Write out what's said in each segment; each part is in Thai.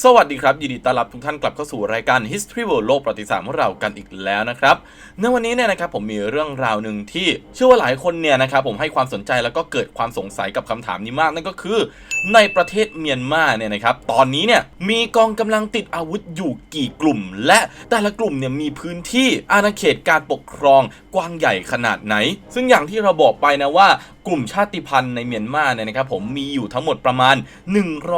สวัสดีครับยินดีต้อนรับทุกท่านกลับเข้าสู่รายการ History World โลกประวัติศาสตร์ของเรากันอีกแล้วนะครับในวันนี้เนี่ยนะครับผมมีเรื่องราวหนึ่งที่เชื่อว่าหลายคนเนี่ยนะครับผมให้ความสนใจแล้วก็เกิดความสงสัยกับคำถามนี้มาก นั่นก็คือ ในประเทศเมียนมาเนี่ยนะครับตอนนี้เนี่ยมีกองกำลังติดอาวุธอยู่กี่กลุ่ม และแต่ละกลุ่มเนี่ยมีพื้นที่อาณาเขตการปกครองกว้างใหญ่ขนาดไหน ซึ่งอย่างที่เราบอกไปนะว่ากลุ่มชาติพันธุ์ในเมียนมาเนี่ยนะครับผมมีอยู่ทั้งหมดประมาณ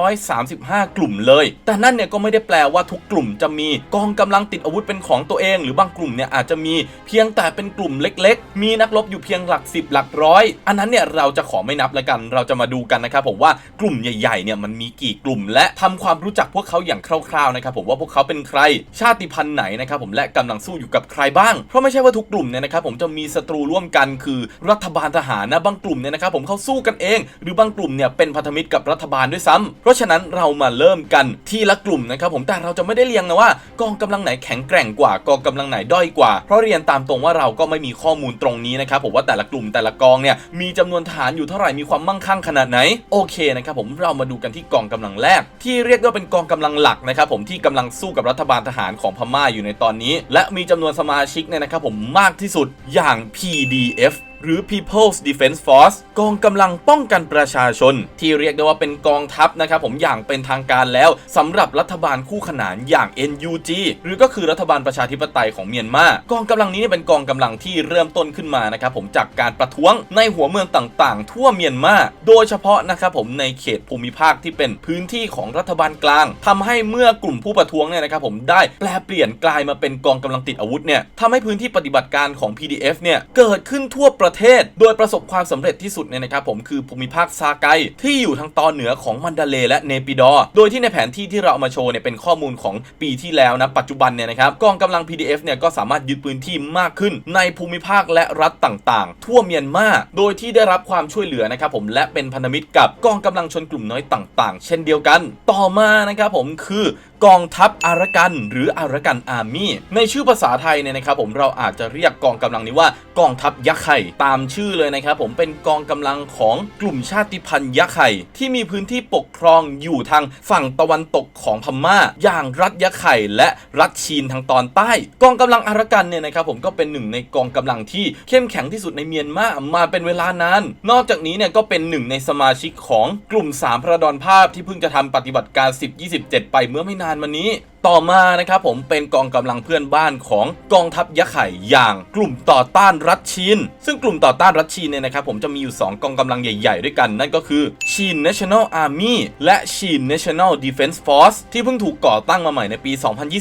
135 กลุ่มเลย แต่นั่นเนี่ยก็ไม่ได้แปลว่าทุกกลุ่มจะมีกองกำลังติดอาวุธเป็นของตัวเอง หรือบางกลุ่มเนี่ยอาจจะมีเพียงแต่เป็นกลุ่มเล็ก ๆ มีนักรบอยู่เพียงหลักสิบหลักร้อย อันนั้นเนี่ยเราจะขอไม่นับแล้วกัน เราจะมาดูกันนะครับผมว่ากลุ่มใหญ่ๆเนี่ยมันมีกี่กลุ่ม และทำความรู้จักพวกเขาอย่างคร่าวๆนะครับผมว่าพวกเขาเป็นใคร ชาติพันธุ์ไหนนะครับผมและกำลังสู้อยู่กับใครบ้าง เพราะไม่ใช่ว่าทุกกลุ่มเนี่ยนะครับผมจะมีศัตรูร่วมกันคือรัฐบาลทหารนะบางกลุ่มเนี่ยนะครับผมเขาสู้กันเอง หรือบางกลุ่มเนี่ยเป็นพันธมิตรกับรัฐบาลด้วยซ้ำเพราะฉะนั้นเรามาเริ่มกันทีละกลุ่มนะครับผมแต่เราจะไม่ได้เรียงนะว่ากองกำลังไหนแข็งแกร่งกว่ากองกำลังไหนด้อยกว่า เพราะเรียนตามตรงว่าเราก็ไม่มีข้อมูลตรงนี้นะครับผมว่าแต่ละกลุ่มแต่ละกองเนี่ยมีจำนวนทหารอยู่เท่าไหร่มีความมั่งคั่งขนาดไหนโอเคนะครับผมเรามาดูกันที่กองกำลังแรก ที่เรียกว่าเป็นกองกำลังหลักนะครับผมที่กำลังสู้กับรัฐบาลทหารของพม่าอยู่ในตอนนี้ และมีจำนวนสมาชิกเนี่ยนะครับผมมากที่สุดอย่าง PDF หรือ People's Defense Force กองกำลังป้องกันประชาชน ที่เรียกได้ว่าเป็นกองทัพนะครับผมอย่างเป็นทางการแล้วสำหรับรัฐบาลคู่ขนานอย่าง NUG หรือก็คือรัฐบาลประชาธิปไตยของเมียนมากองกำลังนี้เนี่ยเป็นกองกำลังที่เริ่มต้นขึ้นมานะครับผมจากการประท้วงในหัวเมืองต่างๆ ทั่วเมียนมาโดยเฉพาะนะครับผมในเขตภูมิภาคที่เป็นพื้นที่ของรัฐบาลกลางทำให้เมื่อกลุ่มผู้ประท้วงเนี่ยนะครับผมได้แปลเปลี่ยนกลายมาเป็นกองกำลังติดอาวุธเนี่ยทำให้พื้นที่ปฏิบัติการของ PDF เนี่ยเกิดขึ้นทั่วประเทศ โดยประสบความสำเร็จที่สุดเนี่ยนะครับผมคือภูมิภาคซาไกที่อยู่ทางตอนเหนือของมันดาเลและเนปิดอโดยที่ในแผนที่ที่เราเอามาโชว์เนี่ยเป็นข้อมูลของปีที่แล้วนะปัจจุบันเนี่ยนะครับกองกำลัง PDF เนี่ยก็สามารถยึดพื้นที่มากขึ้น ในภูมิภาคและรัฐต่างๆ ทั่วเมียนมาโดยที่ได้รับความช่วยเหลือนะครับผมและเป็นพันธมิตรกับกองกำลังชนกลุ่มน้อยต่าง ๆ เช่นเดียวกัน ต่อมานะครับผมคือ กองทัพอารกัน หรืออารกันอาร์มี่ในชื่อภาษาไทยเนี่ยนะครับผมเราอาจจะเรียกกองกำลังนี้ว่ากองทัพยักษ์ไข่ตามชื่อเลยนะครับผมเป็นกองกำลังของกลุ่มชาติพันธุ์ยักษ์ไข่ที่มีพื้นที่ปกครองอยู่ทางฝั่งตะวันตกของพม่า อย่างรัฐยักษ์ไข่และรัฐชีนทางตอนใต้ กองกำลังอารกันเนี่ยนะครับผมก็เป็นหนึ่งในกองกำลังที่เข้มแข็งที่สุดในเมียนมามาเป็นเวลานานนอกจากนี้เนี่ยก็เป็นหนึ่งในสมาชิกของกลุ่มสามพระดอนภาพที่เพิ่งจะทำปฏิบัติการ 10-27 ไปเมื่อไม่นานานวันนี้ ต่อมานะครับผมเป็นกองกำลังเพื่อนบ้านของกองทัพยักษ์ไข่อย่างกลุ่มต่อต้านรัฐชีน ซึ่งกลุ่มต่อต้านรัฐชีนเนี่ยนะครับผมจะมีอยู่ 2 กองกำลังใหญ่ๆ ด้วยกัน นั่นก็คือชีน National Army และชีน National Defense Force ที่เพิ่งถูกก่อตั้งมาใหม่ในปี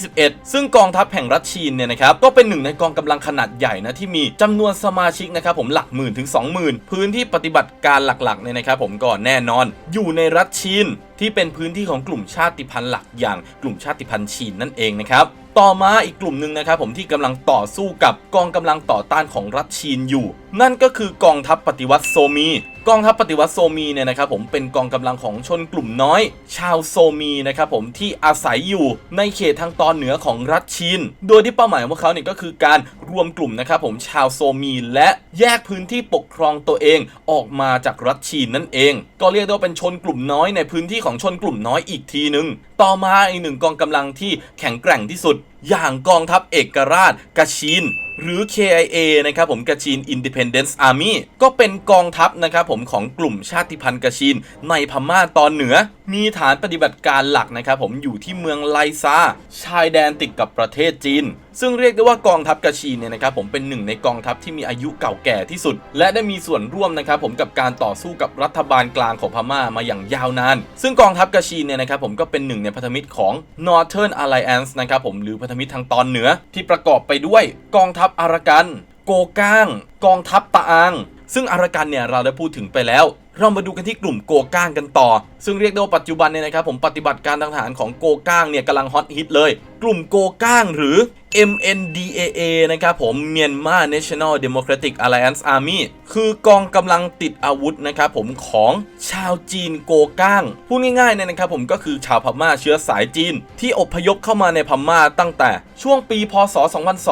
2021 ซึ่งกองทัพแห่งรัฐชีนเนี่ยนะครับก็เป็นหนึ่งในกองกำลังขนาดใหญ่นะที่มีจำนวนสมาชิกนะครับผมหลักหมื่นถึง 20,000 พื้นที่ปฏิบัติการหลักๆเนี่ยนะครับผมก็แน่นอน อยู่ในรัฐชีนที่เป็นพื้นที่ของกลุ่มชาติพันธุ์หลักอย่างกลุ่มชาติพันธุ์ชีนนั่นเองนะครับต่อมาอีกกลุ่มหนึ่งนะครับผมที่กำลังต่อสู้กับกองกำลังต่อต้านของรัฐชีนอยู่ นั่นก็คือกองทัพปฏิวัติโซมี กองทัพปฏิวัติโซมีเนี่ยนะครับผมเป็นกองกำลังของชนกลุ่มน้อย ชาวโซมีนะครับผมที่อาศัยอยู่ในเขตทางตอนเหนือของรัฐชีนโดยที่เป้าหมายของพวกเขาเนี่ยก็คือการรวมกลุ่มนะครับผมชาวโซมีและแยกพื้นที่ปกครองตัวเองออกมาจากรัฐชีนนั่นเอง ก็เรียกได้ว่าเป็นชนกลุ่มน้อยในพื้นที่ของชนกลุ่มน้อยอีกทีหนึ่งต่อมาอีกหนึ่งกองกำลังที่แข็งแกร่งที่สุด อย่างกองทัพเอกราชกาชินหรือ KIA นะครับผมกาชิน Independence Army ก็เป็นกองทัพนะครับผมของกลุ่มชาติพันธุ์กาชิน ในพม่าตอนเหนือ มีฐานปฏิบัติการหลักนะครับผมอยู่ที่เมืองไลซาชายแดนติดกับประเทศจีน ซึ่งเรียกได้ว่ากองทัพกาชินเนี่ยนะครับผมเป็นหนึ่งในกองทัพที่มีอายุเก่าแก่ที่สุด และได้มีส่วนร่วมนะครับผมกับการต่อสู้กับรัฐบาลกลางของพม่ามาอย่างยาวนาน ซึ่งกองทัพกาชินเนี่ยนะครับผมก็เป็นหนึ่งในพันธมิตรของ Northern Alliance นะครับผมหรือพันธมิตรทางตอนเหนือที่ประกอบไปด้วยกองทัพอารากัน โกก้าง กองทัพตะอาง ซึ่งอารากันเนี่ยเราได้พูดถึงไปแล้ว เรามาดูกันที่กลุ่มโกก้างกันต่อ ซึ่งเรียกได้ว่าปัจจุบันเนี่ยนะครับผมปฏิบัติการทางทหารของโกก้างเนี่ยกำลังฮอตฮิตเลย กลุ่มโกก้างหรือ MNDAA นะครับผม Myanmar National Democratic Alliance Army คือกองกำลังติดอาวุธนะครับผมของชาวจีนโกก้าง พูดง่ายๆเนี่ยนะครับผมก็คือชาวพม่าเชื้อสายจีน ที่อพยพเข้ามาในพม่าตั้งแต่ช่วงปีพศ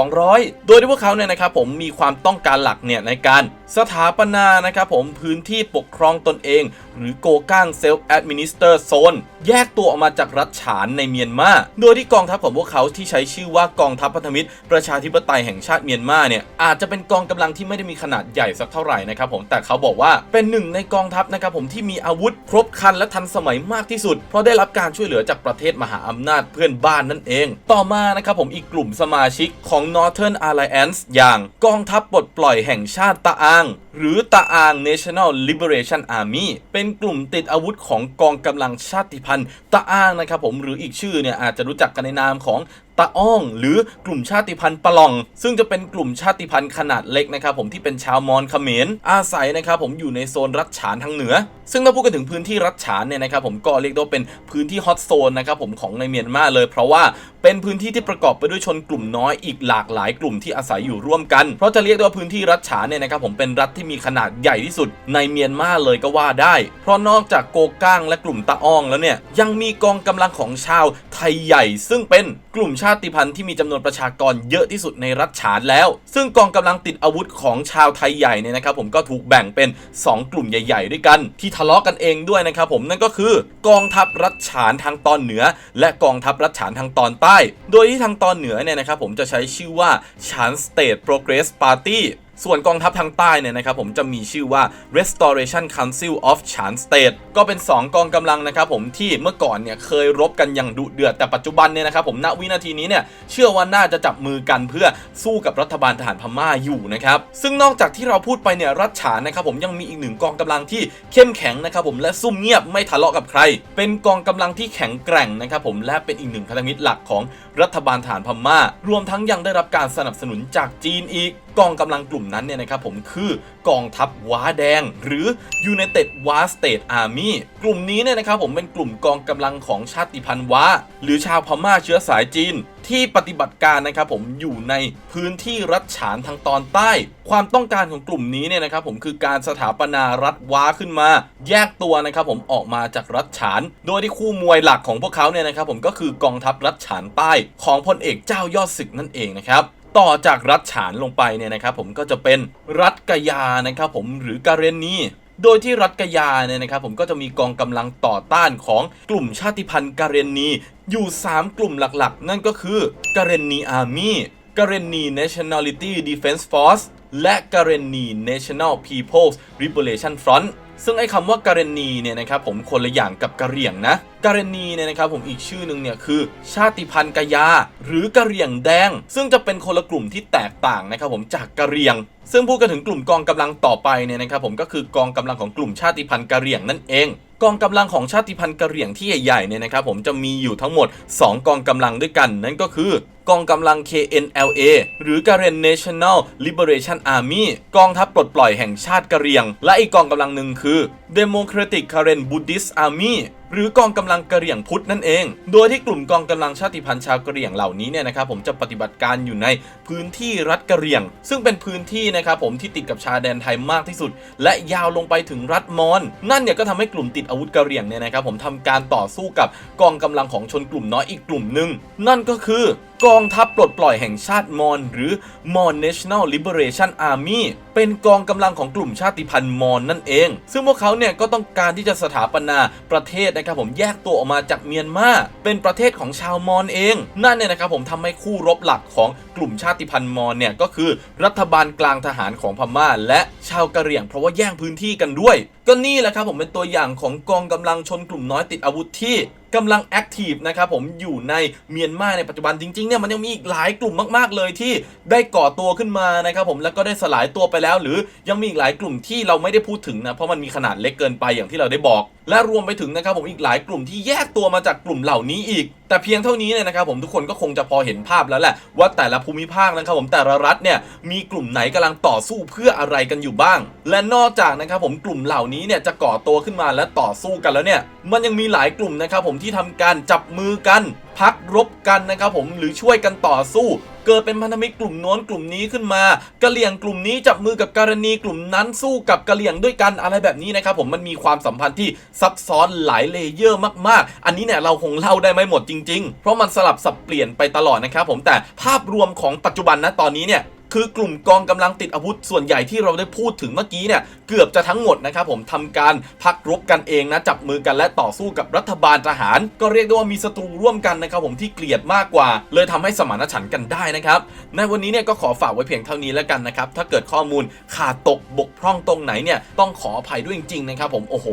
2200 โดยที่พวกเขาเนี่ยนะครับผมมีความต้องการหลักเนี่ยในการสถาปนานะครับผมพื้นที่ปกครองตนเองหรือโกก้างเซลฟ์แอดมินิสเตอร์โซนแยกตัวออกมาจากรัฐฉานในเมียนมา โดยที่กองทัพของพวกเขาที่ใช้ชื่อว่ากองทัพพันธมิตร ประชาธิปไตยแห่งชาติเมียนมาเนี่ยอาจจะเป็นกองกำลังที่ไม่ได้มีขนาดใหญ่สักเท่าไหร่นะครับผมแต่เขาบอกว่าเป็นหนึ่งในกองทัพนะครับผมที่มีอาวุธครบครันและทันสมัยมากที่สุด เพราะได้รับการช่วยเหลือจากประเทศมหาอำนาจเพื่อนบ้านนั่นเอง ต่อมานะครับผมอีกกลุ่มสมาชิกของ Northern Alliance อย่างกองทัพปลดปล่อยแห่งชาติตะอาง หรือตะอาง National Liberation Army เป็น็นกลุ่มติดอาวุธของกองกำลังชาติพันธุ์ตะอ้างนะครับผมหรืออีกชื่อเนี่ยอาจจะรู้จักกันในนามของตะอ้องหรือกลุ่มชาติพันธุ์ปะลอง ซึ่งจะเป็นกลุ่มชาติพันธุ์ขนาดเล็กนะครับผมที่เป็นชาวมอญเขมรอาศัยนะครับผมอยู่ในโซนรัฐฉานทางเหนือ ซึ่งถ้าพูดกันถึงพื้นที่รัฐฉานเนี่ยนะครับผมก็เรียกได้ว่าเป็นพื้นที่ฮอตโซนนะครับผมของในเมียนมาเลย เพราะว่าเป็นพื้นที่ที่ประกอบไปด้วยชนกลุ่มน้อยอีกหลากหลายกลุ่มที่อาศัยอยู่ร่วมกัน เพราะจะเรียกได้ว่าพื้นที่รัฐฉานเนี่ยนะครับผมเป็นรัฐที่มีขนาดใหญ่ที่สุด ในเมียนมาเลยก็ว่าได้ เพราะนอกจากโกก้างและกลุ่มตะอองแล้วเนี่ยยังมีกองกำลังของชาวไทยใหญ่ ซึ่งเป็นกลุ่มชาติพันธุ์ที่มีจำนวนประชากรเยอะที่สุดในรัฐฉานแล้ว ซึ่งกองกำลังติดอาวุธของชาวไทยใหญ่เนี่ยนะครับผมก็ถูกแบ่งเป็น 2 กลุ่มใหญ่ ๆ ด้วยกัน ที่ทะเลาะกันเองด้วยนะครับผมนั่นก็คือกองทัพรัฐฉานทางตอนเหนือ และกองทัพรัฐฉานทางตอนใต้ โดยที่ทางตอนเหนือเนี่ยนะครับผมจะใช้ชื่อว่าฉานสเตทโปรเกรสปาร์ตี้ ส่วนกองทัพทางใต้เนี่ยนะครับผมจะมีชื่อว่า Restoration Council of Chan State ก็เป็น 2 กองกำลังนะครับผมที่เมื่อก่อนเนี่ยเคยรบกันอย่างดุเดือดแต่ปัจจุบันเนี่ยนะครับผมณวินาทีนี้เนี่ยเชื่อว่าน่าจะจับมือกันเพื่อสู้กับรัฐบาลทหารพม่าอยู่นะครับซึ่งนอกจากที่เราพูดไปเนี่ยรัฐฉานนะครับผมยังมีอีกหนึ่งกองกำลังที่เข้มแข็งนะครับผมและซุ่มเงียบไม่ทะเลาะกับใคร เป็นกองกำลังที่แข็งแกร่งนะครับผมและเป็นอีกหนึ่งพันธมิตรหลักของรัฐบาลทหารพม่า รวมทั้งยังได้รับการสนับสนุนจากจีนอีกกองกำลังกลุ่มนั้นเนี่ยนะครับผมคือกองทัพว้าแดง หรือ United Wa State Army กลุ่มนี้เนี่ยนะครับผมเป็นกลุ่มกองกำลังของชาติพันธุ์ว้า หรือชาวพม่าเชื้อสายจีน ที่ปฏิบัติการนะครับผมอยู่ในพื้นที่รัฐฉานทางตอนใต้ ความต้องการของกลุ่มนี้เนี่ยนะครับผมคือการสถาปนารัฐว้าขึ้นมา แยกตัวนะครับผมออกมาจากรัฐฉาน โดยที่คู่มวยหลักของพวกเขาเนี่ยนะครับผมก็คือกองทัพรัฐฉานใต้ ของพลเอกเจ้ายอดศึกนั่นเองนะครับ ต่อจากรัฐฉานลงไปเนี่ยนะครับผมก็จะเป็นรัฐกยานะครับผมหรือกาเรนนีโดยที่รัฐกยาเนี่ยนะครับผมก็จะมีกองกำลังต่อต้านของกลุ่มชาติพันธุ์กาเรนนีอยู่ 3 กลุ่มหลักๆ นั่นก็คือกาเรนนีอาร์มี่กาเรนนี Nationality Defense Force และกาเรนนี National People's Liberation Front ซึ่งไอ้คำว่าการเนีเนี่ยนะครับผมคนละอย่างกับกะเหรี่ยงนะการเนีเนี่ยนะครับผมอีกชื่อหนึ่งเนี่ยคือ ชาติพันธุ์กะยา หรือกะเหรี่ยงแดง ซึ่งจะเป็นคนละกลุ่มที่แตกต่างนะครับผมจากกะเหรี่ยง ซึ่งพูดกันถึงกลุ่มกองกำลังต่อไปเนี่ยนะครับผมก็คือกองกำลังของกลุ่มชาติพันธุ์กะเหรี่ยงนั่นเองกองกำลังของชาติพันธุ์กะเหรี่ยงที่ใหญ่ๆเนี่ยนะครับผมจะมีอยู่ทั้งหมด 2 กองกำลังด้วยกัน นั่นก็คือกองกำลัง KNLA หรือ Karen National Liberation Army กองทัพปลดปล่อยแห่งชาติกะเหรี่ยง และอีกกองกำลังหนึ่งคือ Democratic Karen Buddhist Army หรือกองกำลังกะเหรี่ยงพุทธนั่นเอง โดยที่กลุ่มกองกำลังชาติพันธุ์ชาวกะเหรี่ยงเหล่านี้เนี่ยนะครับผมจะปฏิบัติการอยู่ในพื้นที่รัฐกะเหรี่ยง ซึ่งเป็นพื้นที่นะครับผมที่ติดกับชายแดนไทยมากที่สุด และยาวลงไปถึงรัฐมอญนั่นเนี่ยก็ทำให้กลุ่มติดอาวุธกะเหรี่ยงเนี่ยนะครับผมทำการต่อสู้กับกองกำลังของชนกลุ่มน้อยอีกกลุ่มหนึ่งนั่นก็คือ กองทัพปลดปล่อยแห่งชาติมอญหรือ Mon National Liberation Army เป็นกองกำลังของกลุ่มชาติพันธุ์มอญนั่นเอง ซึ่งพวกเขาเนี่ยก็ต้องการที่จะสถาปนาประเทศนะครับผมแยกตัวออกมาจากเมียนมาเป็นประเทศของชาวมอญเอง นั่นเนี่ยนะครับผมทำให้คู่รบหลักของกลุ่มชาติพันธุ์มอญเนี่ยก็คือรัฐบาลกลางทหารของพม่า และชาวกะเหรี่ยงเพราะว่าแย่งพื้นที่กันด้วย ก็นี่แหละครับผมเป็นตัวอย่างของกองกำลังชนกลุ่มน้อยติดอาวุธที่ กำลังแอคทีฟนะครับผมอยู่ในเมียนมาในปัจจุบันจริงๆเนี่ยมันยังมีอีกหลายกลุ่มมากๆเลยที่ได้ก่อตัวขึ้นมานะครับผมแล้วก็ได้สลายตัวไปแล้ว หรือยังมีอีกหลายกลุ่มที่เราไม่ได้พูดถึงนะเพราะมันมีขนาดเล็กเกินไปอย่างที่เราได้บอก และรวมไปถึงนะครับผมอีกหลายกลุ่มที่แยกตัวมาจากกลุ่มเหล่านี้อีก แต่เพียงเท่านี้เนี่ยนะครับผมทุกคนก็คงจะพอเห็นภาพแล้วแหละว่าแต่ละภูมิภาคนะครับผมแต่ละรัฐเนี่ยมีกลุ่มไหนกำลังต่อสู้เพื่ออะไรกันอยู่บ้าง และนอกจากนะครับผมกลุ่มเหล่านี้เนี่ยจะก่อตัวขึ้นมาและต่อสู้กันแล้วเนี่ยมันยังมีหลายกลุ่มนะครับผมที่ทำการจับมือกันพักรบกันนะครับผมหรือช่วยกันต่อสู้ เกิดเป็นพันธมิตรกลุ่มโน้นกลุ่มนี้ขึ้นมากะเหลี่ยงกลุ่มนี้จับมือกับการณีกลุ่มนั้นสู้กับกะเหลี่ยงด้วยกันอะไรแบบนี้นะครับผมมันมีความสัมพันธ์ที่ซับซ้อนหลายเลเยอร์มากๆ อันนี้เนี่ยเราคงเล่าได้ไม่หมดจริง ๆ เพราะมันสลับสับเปลี่ยนไปตลอดนะครับผมแต่ภาพรวมของปัจจุบันนะตอนนี้เนี่ย คือกลุ่มกองกำลังติดอาวุธส่วนใหญ่ที่เราได้พูดถึงเมื่อกี้เนี่ยเกือบจะทั้งหมดนะครับผมทำการพักรบกันเองนะจับมือกันและต่อสู้กับรัฐบาลทหาร ก็เรียกได้ว่ามีศัตรูร่วมกันนะครับผมที่เกลียดมากกว่า เลยทำให้สมานฉันท์กันได้นะครับในวันนี้เนี่ยก็ขอฝากไว้เพียงเท่านี้แล้วกันนะครับถ้าเกิดข้อมูลขาดตกบกพร่องตรงไหนเนี่ยต้องขออภัยด้วยจริงๆนะครับผมโอ้โห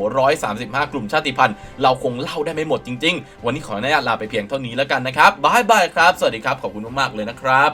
135กลุ่มชาติพันธุ์เราคงเล่าได้ไม่หมดจริง ๆ วันนี้ขออนุญาตลาไปเพียงเท่านี้แล้วกันนะครับบายบายครับ สวัสดีครับ ขอบคุณมากๆเลยนะครับ